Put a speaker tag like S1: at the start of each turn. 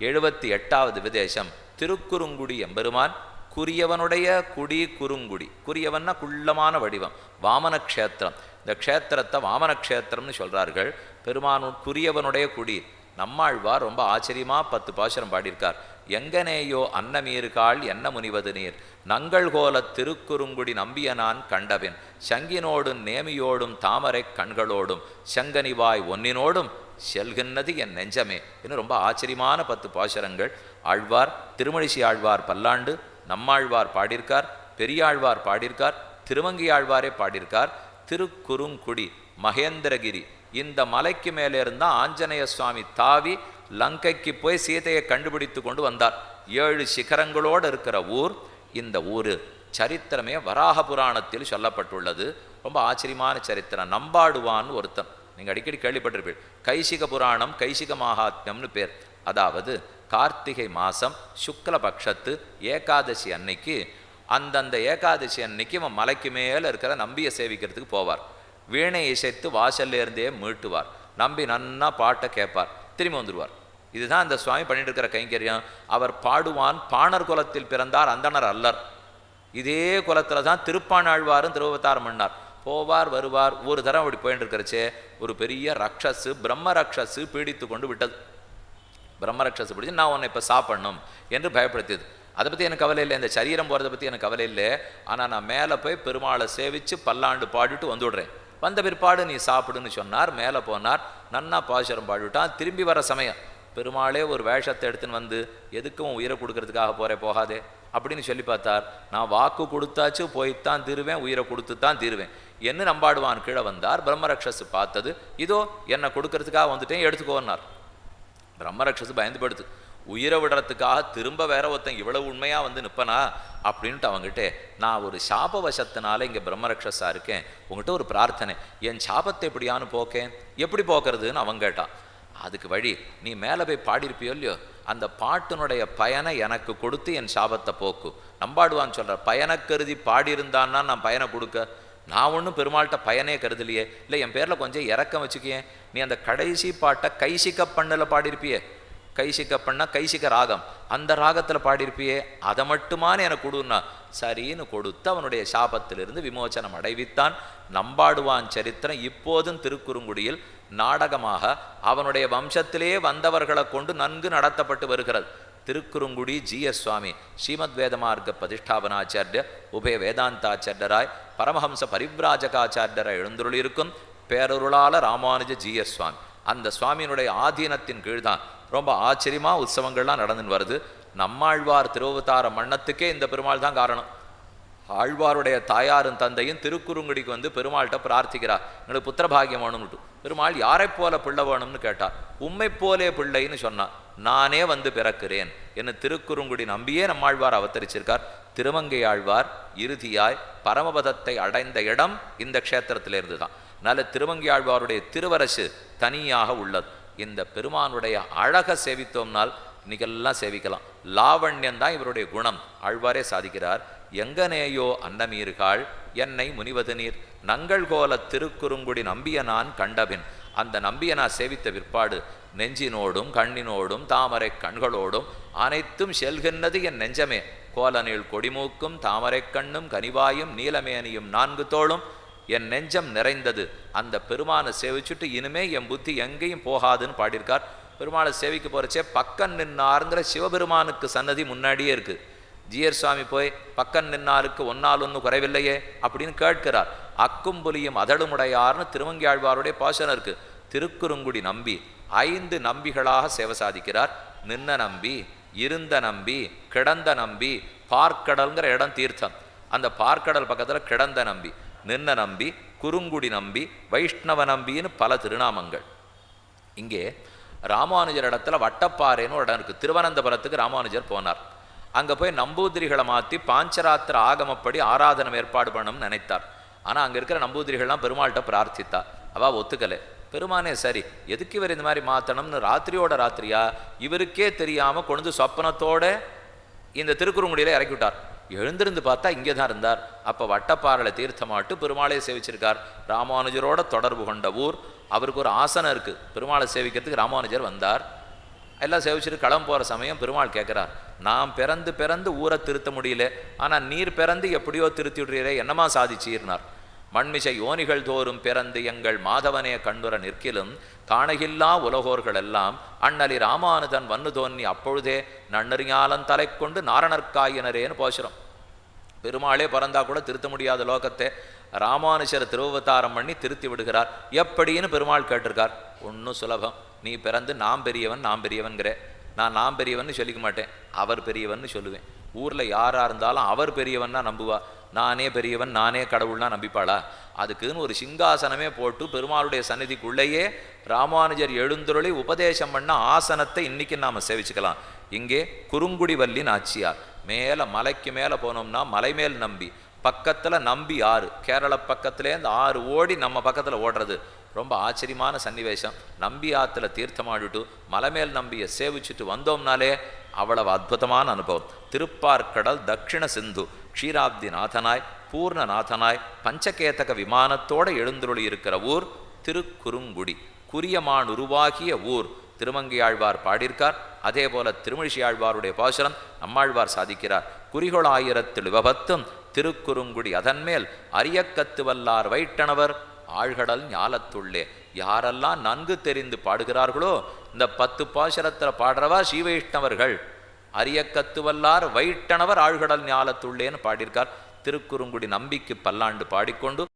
S1: எழுபத்தி எட்டாவது விதேசம். திருக்குறுங்குடி எம்பெருமான் குரியவனுடைய குடி குறுங்குடி. குரியவன்னா குள்ளமான வடிவம் வாமன க்ஷேத்திரம். இந்த க்ஷேத்திரத்தை வாமன க்ஷேத்திரம்னு சொல்றார்கள். பெருமானு குரியவனுடைய குடி. நம்மாழ்வார் ரொம்ப ஆச்சரியமா பத்து பாசுரம் பாடியிருக்கார். எங்கனேயோ அன்னமீர்காள் என்ன முனிவது நீர்? நங்கள் கோலத் திருக்குறுங்குடி நம்பிய நான் கண்டபின் சங்கினோடும் நேமியோடும் தாமரை கண்களோடும். சங்கனிவாய் ஒன்னினோடும் செல்கின்றது என் நெஞ்சமே. இன்னும் ரொம்ப ஆச்சரியமான பத்து பாசுரங்கள். ஆழ்வார் திருமழிசி ஆழ்வார் பல்லாண்டு நம்மாழ்வார் பாடியிருக்கார் பெரியாழ்வார் பாடியிருக்கார் திருமங்கி ஆழ்வாரே பாடியிருக்கார் திருக்குறுங்குடி மகேந்திரகிரி இந்த மலைக்கு மேலே இருந்தால் ஆஞ்சநேய சுவாமி தாவி லங்கைக்கு போய் சீதையை கண்டுபிடித்து கொண்டு வந்தார். ஏழு சிகரங்களோடு இருக்கிற ஊர் இந்த ஊர் சரித்திரமே வராக புராணத்தில் சொல்லப்பட்டுள்ளது. ரொம்ப ஆச்சரியமான சரித்திரம். நம்பாடுவான்னு ஒருத்தன். நீங்கள் அடிக்கடி கேள்விப்பட்டிருப்பீர்கள் கைசிக புராணம் கைசிக மகாத்மியம்னு பேர். அதாவது கார்த்திகை மாதம் சுக்லபக்ஷத்து ஏகாதசி அன்னைக்கு அந்தந்த ஏகாதசி அன்னைக்கு இவன் மலைக்கு மேலே இருக்கிற நம்பியை சேவிக்கிறதுக்கு போவார். வீணை இசைத்து வாசல்ல இருந்தே மீட்டுவார். நம்பி நன்னா பாட்டை கேட்பார். திரும்பி வந்துடுவார் இதுதான் அந்த சுவாமி பண்ணிட்டு இருக்கிற கைங்கரியம். அவர் பாடுவான் பாணர் குலத்தில் பிறந்தார் அந்தணர் அல்லர். இதே குலத்தில் தான் திருப்பாணாழ்வாரும் திருவத்தாரம் பண்ணார். போவார் வருவார். ஒரு தரம் அப்படி போயிட்டு இருக்கிறச்சே ஒரு பெரிய ரக்ஷஸு பிரம்ம ரக்ஷஸு பீடித்து கொண்டு விட்டது. பிரம்மரக்ஷஸ் பிடிச்சி நான் உன்னை இப்போ சாப்பிடணும் என்று பயப்படுத்தியது. அதை பற்றி எனக்கு கவலை இல்லை. இந்த சரீரம் போகிறத பற்றி எனக்கு கவலை இல்லை. ஆனால் நான் மேலே போய் பெருமாளை சேவித்து பல்லாண்டு பாடிட்டு வந்துவிடுறேன் வந்த பிற்பாடு நீ சாப்பிடுன்னு சொன்னார் மேலே போனார் நன்னா பாசுரம் பாடிவிட்டான். திரும்பி வர சமயம் பெருமாளே ஒரு வேஷத்தை எடுத்துன்னு வந்து எதுக்கும் உயிரை கொடுக்கறதுக்காக போகிறே போகாதே. அப்படின்னு சொல்லி பார்த்தார். நான் வாக்கு கொடுத்தாச்சு போய்த்தான் தீருவேன் உயிரை கொடுத்து தான் தீருவேன். என்ன நம்பாடுவான்? கீழே வந்தார். பிரம்மரக்ஷஸ் பார்த்தது. இதோ என்னை கொடுக்கறதுக்காக வந்துட்டேன் எடுத்துக்கோன்னார். பிரம்மரக்ஷஸ் பயந்து படுத்து உயிரை விடுறதுக்காக திரும்ப வேற ஒருத்தன் இவ்வளவு உண்மையாக வந்து நிற்பனா அப்படின்ட்டு அவங்ககிட்ட நான் ஒரு சாப வசத்தினால இங்கே பிரம்மரக்ஷஸாக இருக்கேன். உங்ககிட்ட ஒரு பிரார்த்தனை. என் சாபத்தை எப்படியான்னு போக்கேன்? எப்படி போக்குறதுன்னு அவன் கேட்டான். அதுக்கு வழி நீ மேலே போய் பாடியிருப்பியோ இல்லையோ? அந்த பாட்டினுடைய பயனை எனக்கு கொடுத்து என் சாபத்தை போக்கு. நம்பாடுவான்னு சொல்கிற பயனை கருதி பாடியிருந்தான்னா நான் பயனை கொடுக்க. நான் ஒன்றும் பெருமாள்கிட்ட பயனே கருதலையே. இல்லை என் பேரில் கொஞ்சம் இறக்கம் வச்சுக்கியேன் நீ அந்த கடைசி பாட்டை கைசிக்க பண்ணில் பாடியிருப்பியே. கைசிக்க பண்ணா கைசிக்க ராகம். அந்த ராகத்தில் பாடியிருப்பியே. அதை மட்டுமானு எனக்கு கொடுன்னா சரின்னு கொடுத்து அவனுடைய சாபத்திலிருந்து விமோச்சனம் அடைவித்தான். நம்பாடுவான் சரித்திரம் இப்போதும் திருக்குறுங்குடியில் நாடகமாக அவனுடைய வம்சத்திலேயே வந்தவர்களை கொண்டு நன்கு நடத்தப்பட்டு வருகிறது. திருக்குறுங்குடி ஜி எஸ் சுவாமி ஸ்ரீமத் வேதமார்க்க பிரதிஷ்டாபனாச்சாரிய உபய வேதாந்தாச்சாரியராய் பரமஹம்ச பரிவிராஜகாச்சாரியராய் எழுந்துருளிருக்கும் பேரருளால ராமானுஜ ஜி எஸ் சுவாமி. அந்த சுவாமியினுடைய ஆதீனத்தின் கீழ்தான் ரொம்ப ஆச்சரியமா உற்சவங்கள்லாம் நடந்துன்னு வருது. நம்மாழ்வார் திருவதார மன்னத்துக்கே இந்த பெருமாள் தான் காரணம். ஆழ்வாருடைய தாயாரும் தந்தையும் திருக்குறுங்குடிக்கு வந்து பெருமாள்கிட்ட பிரார்த்திக்கிறார். எங்களுக்கு புத்திர பாகியம் வேணும்னுட்டு. பெருமாள் யாரைப் போல பிள்ளை வேணும்னு கேட்டார். உம்மை போலே பிள்ளைன்னு சொன்னான் நானே வந்து பிறக்கிறேன். என்ன திருக்குறுங்குடி நம்பியே நம்மாழ்வார் அவதரிச்சிருக்கார். திருமங்கை ஆழ்வார் இறுதியாய் பரமபதத்தை அடைந்த இடம் இந்த க்ஷேத்திரத்திலிருந்து தான். நல்ல திருமங்கை ஆழ்வாருடைய திருவரசு தனியாக உள்ளது. இந்த பெருமானுடைய அழக சேவித்தோம்னால் இன்னைக்கெல்லாம் சேவிக்கலாம். லாவண்யம் தான் இவருடைய குணம். ஆழ்வாரே சாதிக்கிறார் எங்கனேயோ அன்னமீர்கள் என்னை முனிவது நீர். நங்கள்கோல திருக்குறுங்குடி நம்பிய நான் கண்டபின். அந்த நம்பிய நான் சேவித்த பிற்பாடு நெஞ்சினோடும் கண்ணினோடும் தாமரை கண்களோடும் அனைத்தும் செல்கின்றது என் நெஞ்சமே. கோலனில் கொடிமூக்கும் தாமரை கண்ணும் கனிவாயும் நீலமேனியும் நான்கு தோளும் என் நெஞ்சம் நிறைந்தது. அந்த பெருமானை சேவிச்சுட்டு இனிமே என் புத்தி எங்கேயும் போகாதுன்னு பாடியிருக்கார். பெருமாளை சேவிக்க போகிறச்சே பக்கம் நின்னாருங்கிற சிவபெருமானுக்கு சன்னதி முன்னாடியே இருக்கு. ஜியர் சுவாமி போய் பக்கம் நின்னாருக்கு ஒன்னால் ஒன்று குறைவில்லையே அப்படின்னு கேட்கிறார். அக்கும் புலியும் அதழுமுடையார்னு திருவங்கியாழ்வாருடைய பாசனம் இருக்கு. திருக்குறுங்குடி நம்பி ஐந்து நம்பிகளாக சேவை சாதிக்கிறார். நின்ன நம்பி இருந்த நம்பி கிடந்த நம்பி பார்க்கடல்ங்கிற இடம் தீர்த்தம். அந்த பார்க்கடல் பக்கத்தில் கிடந்த நம்பி நின்ன நம்பி குறுங்குடி நம்பி வைஷ்ணவ நம்பின்னு பல திருநாமங்கள். இங்கே ராமானுஜர் இடத்துல வட்டப்பாறைன்னு ஒரு இடம் இருக்குது திருவனந்தபுரத்துக்கு ராமானுஜர் போனார். அங்கே போய் நம்பூதிரிகளை மாற்றி பாஞ்சராத்திர ஆகமப்படி ஆராதனம் ஏற்பாடு பண்ணணும்னு நினைத்தார். ஆனால் அங்கே இருக்கிற நம்பூதிரிகள்லாம் பெருமாள்கிட்ட பிரார்த்தித்தா. அவள் ஒத்துக்கலை. பெருமானே சரி எதுக்கு இவர் இந்த மாதிரி மாற்றணும்னு ராத்திரியோட ராத்திரியா? இவருக்கே தெரியாமல் கொண்டு சொப்பனத்தோட இந்த திருக்குறுங்குடியில் இறக்கி விட்டார். எழுந்திருந்து பார்த்தா இங்கே தான் இருந்தார். அப்போ வட்டப்பாறையில் தீர்த்தமாட்டு பெருமாளை சேவிச்சிருக்கார். ராமானுஜரோட தொடர்பு கொண்ட ஊர். அவருக்கு ஒரு ஆசனம் இருக்குது பெருமாளை சேவிக்கிறதுக்கு ராமானுஜர் வந்தார். எல்லாம் சேவிச்சுட்டு களம் போகிற சமயம் பெருமாள் கேட்குறார் நான் பிறந்து பிறந்து ஊரை திருத்த முடியல. ஆனால் நீர் பிறந்து எப்படியோ திருத்தி விடுறீரே. என்னமா சாதிச்சீர்னார்? மண்மிசை யோனிகள் தோறும் பிறந்து எங்கள் மாதவனே கண்ணுற நிற்கிலும் காணகில்லா உலகோர்கள் எல்லாம் அண்ணலி ராமானுதன் வன்னு தோன்னி அப்பொழுதே நன்னறிஞாலன் தலை கொண்டு நாரணர்காயினரேன்னு போசுறோம் பெருமாளே பிறந்தா கூட திருத்த முடியாத லோகத்தை ராமானுஷர் திருவவதாரம் பண்ணி திருத்தி விடுகிறார். எப்படின்னு பெருமாள் கேட்டிருக்கார். ஒன்றும் சுலபம். நீ பிறந்து நாம் பெரியவன் நாம் பெரியவன்கிற. நான் நாம் பெரியவன் சொல்லிக்க மாட்டேன். அவர் பெரியவன் சொல்லுவேன். ஊரில் யாராக இருந்தாலும் அவர் பெரியவன்னா நம்புவா. நானே பெரியவன் நானே கடவுள்னா நம்பிப்பாளா? அதுக்குன்னு ஒரு சிங்காசனமே போட்டு பெருமாளுடைய சந்நிதிக்குள்ளேயே ராமானுஜர் எழுந்துருளி உபதேசம் பண்ண ஆசனத்தை இன்னைக்கு நாம் சேவிச்சுக்கலாம். இங்கே குறுங்குடி வல்லின் ஆட்சியார் மேலே மலைக்கு மேலே போனோம்னா மலை மேல் நம்பி. பக்கத்தில் நம்பி ஆறு. கேரள பக்கத்துலேருந்து ஆறு ஓடி நம்ம பக்கத்தில் ஓடுறது. ரொம்ப ஆச்சரியமான சன்னிவேசம். நம்பி ஆற்றுல தீர்த்தமாடிட்டு மலைமேல் நம்பியை சேவிச்சுட்டு வந்தோம்னாலே அவ்வளவு அற்புதமான அனுபவம். திருப்பார்க்கடல் தட்சிண சிந்து க்ஷீராப்தி நாதனாய் பூர்ணநாதனாய் பஞ்சகேதக விமானத்தோட எழுந்துருளி இருக்கிற ஊர் திருக்குறுங்குடி. குரியமான் உருவாகிய ஊர். திருமங்கையாழ்வார் பாடியிருக்கார். அதே போல திருமழிசையாழ்வாருடைய பாசுரம் நம்மாழ்வார் சாதிக்கிறார். குறிகொள் ஆயிரத்தில் விபத்தும் திருக்குறுங்குடி. அதன்மேல் அரியக்கத்து வல்லார் வைட்டணவர் ஆழ்கடல் ஞாலத்துள்ளே. யாரெல்லாம் நன்கு தெரிந்து பாடுகிறார்களோ இந்த பத்து பாசுரத்தில் பாடுறவா ஸ்ரீவைஷ்ணவர்கள். அரியக்கத்து வல்லார் வைட்டணவர் ஆழ்கடல் ஞாலத்துள்ளேன்னு பாடியிருக்கார். திருக்குறுங்குடி நம்பிக்கு பல்லாண்டு பாடிக்கொண்டு